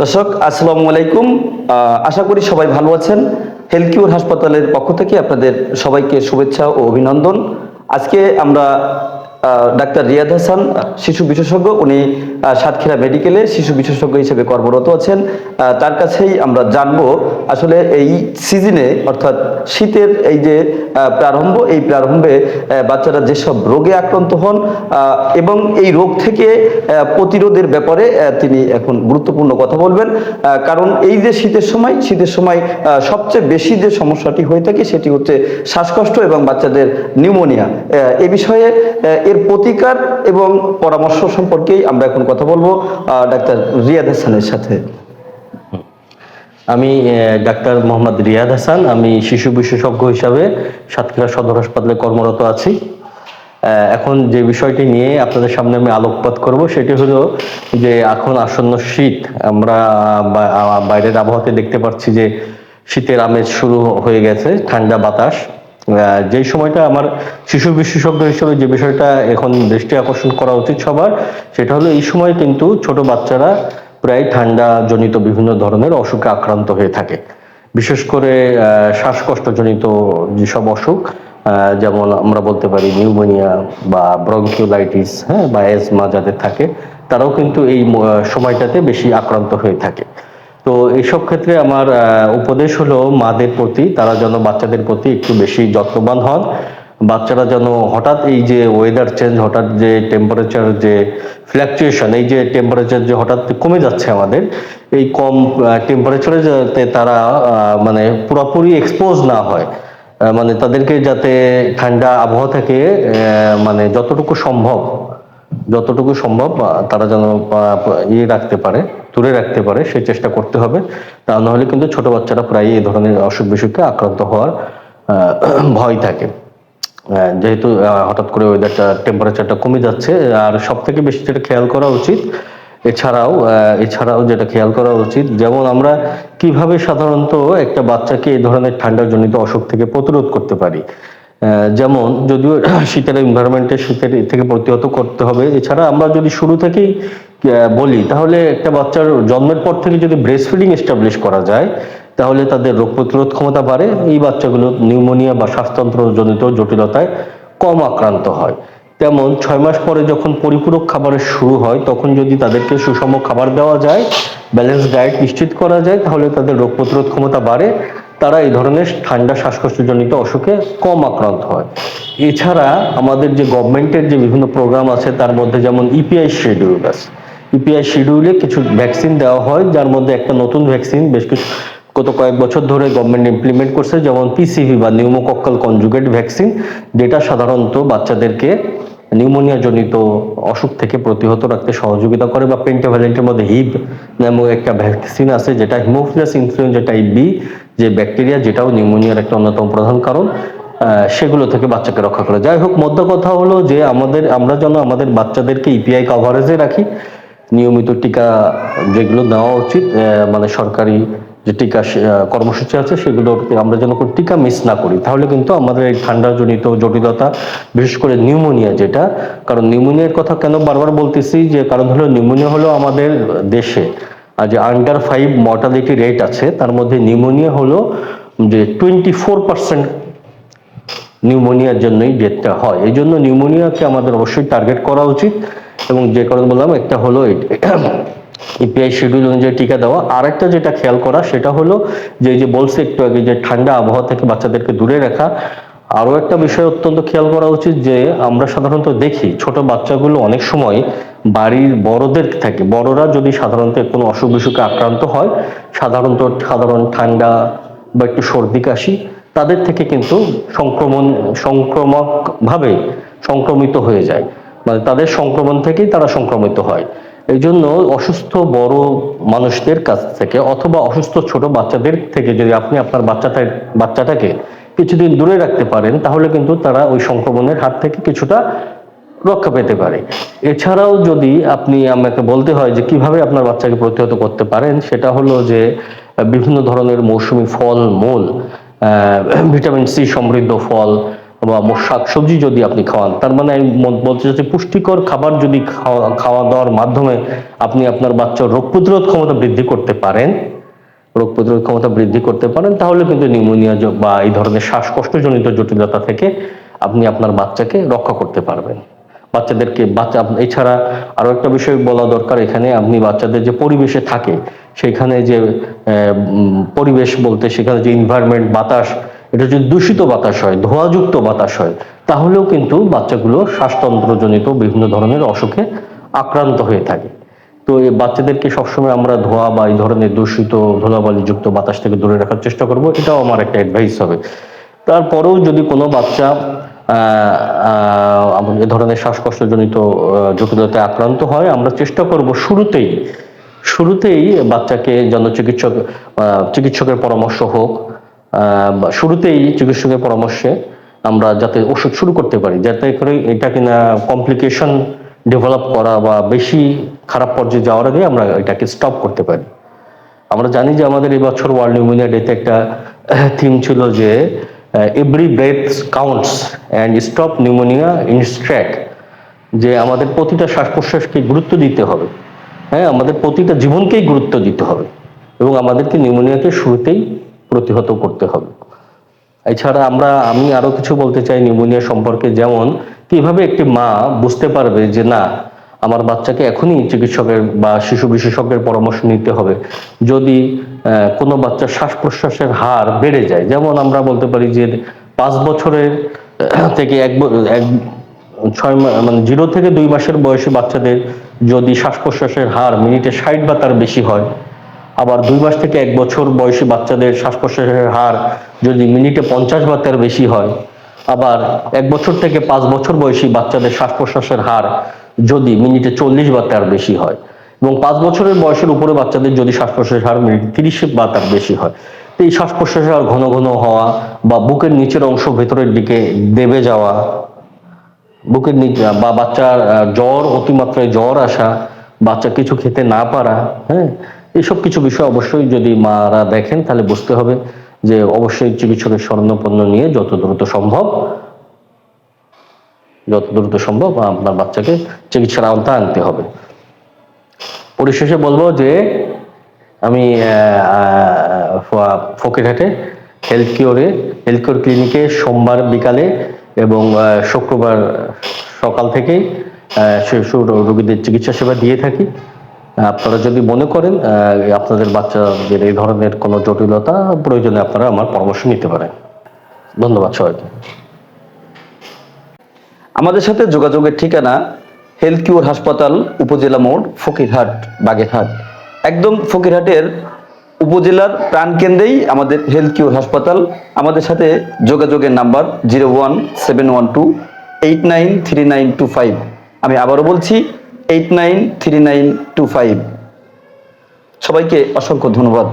দর্শক, আসসালামু আলাইকুম। আশা করি সবাই ভালো আছেন। হেলকিউর হাসপাতালের পক্ষ থেকে আপনাদের সবাইকে শুভেচ্ছা ও অভিনন্দন। আজকে আমরা ডাক্তার রিয়াদ হাসান, শিশু বিশেষজ্ঞ, উনি সাতক্ষীরা মেডিকেলে শিশু বিশেষজ্ঞ হিসেবে কর্মরত আছেন। তার কাছেই আমরা জানব আসলে এই সিজনে অর্থাৎ শীতের এই যে প্রারম্ভ, এই প্রারম্ভে বাচ্চারা যেসব রোগে আক্রান্ত হন এবং এই রোগ থেকে প্রতিরোধের ব্যাপারে তিনি এখন গুরুত্বপূর্ণ কথা বলবেন। কারণ এই যে শীতের সময় শীতের সময় সবচেয়ে বেশি যে সমস্যাটি হয়ে থাকে, সেটি হচ্ছে শ্বাসকষ্ট এবং বাচ্চাদের নিউমোনিয়া এ বিষয়ে এর প্রতিকার এবং পরামর্শ সম্পর্কেই আমরা এখন কথা বলব ডাক্তার রিয়াদ হাসানের সাথে। আমি ডাক্তার মোহাম্মদ রিয়াদ হাসান, আমি শিশু বিশেষজ্ঞ হিসাবে সাতক্ষীরা সদর হাসপাতালে কর্মরত আছি। এখন যে বিষয়টি নিয়ে আপনাদের সামনে আমি আলোকপাত করব সেটি হলো যে এখন আসন্ন শীত, আমরা বাইরের আবহাওয়াতে দেখতে পাচ্ছি যে শীতের আমেজ শুরু হয়ে গেছে, ঠান্ডা বাতাস। যেই সময়টা আমার শিশু বিশেষজ্ঞ হিসেবে যে বিষয়টা এখন দৃষ্টি আকর্ষণ করা উচিত সবার, সেটা হলো এই সময় কিন্তু ছোট বাচ্চারা প্রায় ঠান্ডা জনিত বিভিন্ন ধরনের অসুখে আক্রান্ত হয়ে থাকে। বিশেষ করে শ্বাসকষ্টজনিত যেসব অসুখ যেমন আমরা বলতে পারি নিউমোনিয়া বা ব্রঙ্কিওলাইটিস হ্যাঁ বা অ্যাজমা যাদের থাকে, তারাও কিন্তু এই সময়টাতে বেশি আক্রান্ত হয়ে থাকে। তো এইসব ক্ষেত্রে আমার উপদেশ হলো মাদের প্রতি, তারা যেন বাচ্চাদের প্রতি একটু বেশি যত্নবান হন। বাচ্চারা যেন হঠাৎ এই যে ওয়েদার চেঞ্জ হঠাৎ যে টেম্পারেচার যে ফ্ল্যাকচুয়েশন এই যে টেম্পারেচার যে হঠাৎ কমে যাচ্ছে আমাদের, এই কম টেম্পারেচারে যাতে তারা মানে পুরোপুরি এক্সপোজ না হয় মানে তাদেরকে যাতে ঠান্ডা আবহাওয়া থেকে মানে যতটুকু সম্ভব যতটুকু সম্ভব তারা যেন ইয়ে রাখতে পারে, দূরে রাখতে পারে, সেই চেষ্টা করতে হবে। তা নাহলে কিন্তু ছোট বাচ্চারা প্রায় এই ধরনের অসুখ বিসুখে আক্রান্ত হওয়ার ভয় থাকে। যেহেতু হঠাৎ করে ওয়েদারটা টেম্পারেচারটা কমে যাচ্ছে, আর সব থেকে বেশি যেটা খেয়াল করা উচিত, এছাড়াও এছাড়াও যেটা খেয়াল করা উচিত, যেমন আমরা কীভাবে সাধারণত একটা বাচ্চাকে এই ধরনের ঠান্ডা জনিত অসুখ থেকে প্রতিরোধ করতে পারি। যেমন যদিও শীতের এনভায়রনমেন্টে শীতের থেকে প্রতিহত করতে হবে। এছাড়া আমরা যদি শুরু থেকেই বলি, তাহলে একটা বাচ্চার জন্মের পর থেকে যদি ব্রেস্ট ফিডিং এস্টাবলিশ করা যায়, তাহলে তাদের রোগ প্রতিরোধ ক্ষমতা বাড়ে। এই বাচ্চাগুলো নিউমোনিয়া বা শ্বাসতন্ত্রজনিত জটিলতায় কম আক্রান্ত হয়। তেমন ছয় মাস পরে যখন পরিপূরক খাবারের শুরু হয়, তখন যদি তাদেরকে সুষম খাবার দেওয়া যায় ব্যালেন্স ডায়েট নিশ্চিত করা যায়, তাহলে তাদের রোগ প্রতিরোধ ক্ষমতা বাড়ে। তারা এই ধরনের ঠান্ডা শ্বাসকষ্টজনিত অসুখে কম আক্রান্ত হয়। এছাড়া আমাদের যে গভর্নমেন্টের যে বিভিন্ন প্রোগ্রাম আছে, তার মধ্যে যেমন E ইপিআই শিডিউল আছে। ইপিআই শিডিউলে কিছু ভ্যাকসিন দেওয়া হয়, যার মধ্যে একটা নতুন ভ্যাকসিন বেশ কিছু, গত কয়েক বছর ধরে গভর্নমেন্ট ইমপ্লিমেন্ট করছে, যেমন পিসিভি বা নিউমোকক্কাল কনজুগেট ভ্যাকসিন যেটা সাধারণত বাচ্চাদেরকে নিউমোনিয়া জনিত অসুখ থেকে প্রতিহত রাখতে সহযোগিতা করে বা পেন্টাভ্যালেন্টের মধ্যে হিপ নামক একটা ভ্যাকসিন আছে, যেটা হিমোফিলাস ইনফ্লুয়েঞ্জা টাইপ বি যে ব্যাকটেরিয়া যেটাও নিউমোনিয়ার একটা অন্যতম প্রধান কারণ সেগুলো থেকে বাচ্চাকে রক্ষা করে। যাই হোক, মধ্য কথা হলো যে আমাদের, আমরা যেন আমাদের বাচ্চাদেরকে ইপিআই কভারেজে রাখি, নিয়মিত টিকা যেগুলো দেওয়া উচিত মানে সরকারি যে টিকা কর্মসূচি আছে সেগুলো আমরা যেন কোনো টিকা মিস না করি। তাহলে কিন্তু আমাদের এই ঠান্ডাজনিত জটিলতা, বিশেষ করে নিউমোনিয়া যেটা, কারণ নিউমোনিয়ার কথা কেন বারবার বলতেছি, যে কারণ হলো নিউমোনিয়া হলো আমাদের দেশে যে আন্ডার ফাইভ মর্টালিটি রেট আছে, তার মধ্যে নিউমোনিয়া হলো যে টোয়েন্টি ফোর পার্সেন্ট নিউমোনিয়ার জন্যই ডেথটা হয়। এই জন্য নিউমোনিয়াকে আমাদের অবশ্যই টার্গেট করা উচিত এবং যে কারণ বললাম, একটা হলো ইপিআই শিডিউল অনুযায়ী টিকা দেওয়া। আরেকটা যেটা খেয়াল করা, সেটা হলো যে যে বলছে একটু আগে যে ঠান্ডা আবহাওয়া থেকে বাচ্চাদেরকে দূরে রাখা, আরও একটা বিষয় অত্যন্ত খেয়াল করা উচিত যে আমরা সাধারণত দেখি, ছোট বাচ্চাগুলো অনেক সময় বাড়ির বড়দের থেকে, বড়রা যদি সাধারণত কোনো অসুখ বিসুখে আক্রান্ত হয়, সাধারণত সাধারণ ঠান্ডা বা একটু সর্দি কাশি, তাদের থেকে কিন্তু সংক্রমণ সংক্রমক ভাবে সংক্রমিত হয়ে যায়। মানে তাদের সংক্রমণ থেকেই তারা সংক্রমিত হয়। এই জন্য অসুস্থ বড় মানুষদের কাছ থেকে অথবা অসুস্থ ছোট বাচ্চাদের থেকে যদি আপনি আপনার বাচ্চাটা বাচ্চাটাকে কিছুদিন দূরে রাখতে পারেন, তাহলে কিন্তু তারা ওই সংক্রমণের হাত থেকে কিছুটা রক্ষা পেতে পারে। এছাড়াও যদি আপনি আমাকে বলতে হয় যে কীভাবে আপনার বাচ্চাকে প্রতিহত করতে পারেন, সেটা হলো যে, বিভিন্ন ধরনের মৌসুমি ফল, মূল ভিটামিন সি সমৃদ্ধ ফল বা মোট শাকসবজি যদি আপনি খাওয়ান, তার মানে আমি বলতে চাচ্ছি পুষ্টিকর খাবার যদি খাওয়া খাওয়া দাওয়ার মাধ্যমে আপনি আপনার বাচ্চার রোগ প্রতিরোধ ক্ষমতা বৃদ্ধি করতে পারেন, রোগ প্রতিরোধ ক্ষমতা বৃদ্ধি করতে পারেন, তাহলে কিন্তু নিউমোনিয়া বা এই ধরনের শ্বাসকষ্টজনিত জটিলতা থেকে আপনি আপনার বাচ্চাকে রক্ষা করতে পারবেন। বাচ্চাদেরকে বাচ্চা এছাড়া আরও একটা বিষয় বলা দরকার, এখানে আপনি বাচ্চাদের যে পরিবেশে থাকে, সেখানে যে পরিবেশ বলতে সেখানে যে এনভায়রনমেন্ট বাতাস এটা যদি দূষিত বাতাস হয়, ধোঁয়াযুক্ত বাতাস হয়, তাহলেও কিন্তু বাচ্চাগুলো শ্বাসতন্ত্রজনিত বিভিন্ন ধরনের অসুখে আক্রান্ত হয়ে থাকে। তো এই বাচ্চাদেরকে সবসময় আমরা ধোয়া বা এই ধরনের দূষিত, ধুলাবালিযুক্ত বাতাস থেকে দূরে রাখার চেষ্টা করব, এটাও আমার একটা অ্যাডভাইস হবে। তারপরেও যদি কোনো বাচ্চা এ ধরনের শ্বাসকষ্টজনিত জটিলতায় আক্রান্ত হয়, আমরা চেষ্টা করব শুরুতেই শুরুতেই বাচ্চাকে যেন চিকিৎসক চিকিৎসকের পরামর্শ হোক শুরুতেই চিকিৎসকের পরামর্শে আমরা যাতে ওষুধ শুরু করতে পারি, যাতে করে এটা কিনা কমপ্লিকেশন ডেভেলপ করা বা বেশি খারাপ পর্যায়ে যাওয়ার আগে আমরা এটাকে স্টপ করতে পারি। আমরা জানি যে আমাদের এই বছর ওয়ার্ল্ড নিউমোনিয়া ডেতে একটা থিম ছিল যে every breath counts and stop pneumonia in track যে আমাদের প্রতিটা শ্বাস প্রশ্বাসকে গুরুত্ব দিতে হবে। হ্যাঁ আমাদের প্রতিটা জীবনকেই গুরুত্ব দিতে হবে এবং আমাদেরকে নিউমোনিয়াকে শুরুতেই প্রতিহত করতে হবে। এছাড়া আমরা, আমি আরও কিছু বলতে চাই নিউমোনিয়া সম্পর্কে, যেমন কীভাবে একটি মা বুঝতে পারবে যে না, আমার বাচ্চাকে এখনই চিকিৎসকের বা শিশু বিশেষজ্ঞের পরামর্শ নিতে হবে। যদি কোনো বাচ্চার শ্বাস প্রশ্বাসের হার বেড়ে যায়, যেমন আমরা বলতে পারি যে পাঁচ বছরের থেকে এক ছয় মানে জিরো থেকে দুই মাসের বয়সী বাচ্চাদের যদি শ্বাস প্রশ্বাসের হার মিনিটে ষাট বা তার বেশি হয় আবার দুই মাস থেকে এক বছর বয়সী বাচ্চাদের শ্বাস প্রশ্বাসের হার যদি মিনিটে পঞ্চাশ বা তার বেশি হয়, আবার এক বছর থেকে পাঁচ বছর বয়সী বাচ্চাদের শ্বাস প্রশ্বাসের হার যদি মিনিটে চল্লিশ বা তার বেশি হয় এবং পাঁচ বছরের বয়সের উপরে বাচ্চাদের যদি শ্বাস প্রশ্বাসের হার মিনিট তিরিশ বা তার বেশি হয়, তো এই শ্বাস প্রশ্বাসের হার ঘন ঘন হওয়া বা বুকের নিচের অংশ ভেতরের দিকে দেবে যাওয়া, বুকের নিচে, বা বাচ্চার জ্বর, অতিমাত্রায় জ্বর আসা, বাচ্চা কিছু খেতে না পারা হ্যাঁ এইসব কিছু বিষয় অবশ্যই যদি মারা দেখেন, তাহলে বুঝতে হবে যে অবশ্যই চিকিৎসকের স্বর্ণপন্ন নিয়ে যত দ্রুত সম্ভব, যত দ্রুত সম্ভব আপনার বাচ্চাকে চিকিৎসার আওতা আনতে হবে। পরিশেষে বলব যে আমি ফকিরহাটে হেলথ কিওরে হেলথ কিওর ক্লিনিকে সোমবার বিকালে এবং শুক্রবার সকাল থেকেই শিশু রোগীদের চিকিৎসা সেবা দিয়ে থাকি। আপনারা যদি মনে করেন আপনাদের বাচ্চাদের এই ধরনের কোনো জটিলতা প্রয়োজনে আপনারা আমার পরামর্শ নিতে পারেন। ধন্যবাদ সবাইকে। আমাদের সাথে যোগাযোগের ঠিকানা হেলথ কিউর হাসপাতাল উপজেলা মোড়, ফকিরহাট, বাগেরহাট। একদম ফকিরহাটের উপজেলার প্রাণকেন্দ্রেই আমাদের হেলথ কিউর হাসপাতাল আমাদের সাথে যোগাযোগের number zero one seven one two eight nine three nine two five. আমি আবারও বলছি eight nine three nine two five. সবাইকে অসংখ্য ধন্যবাদ।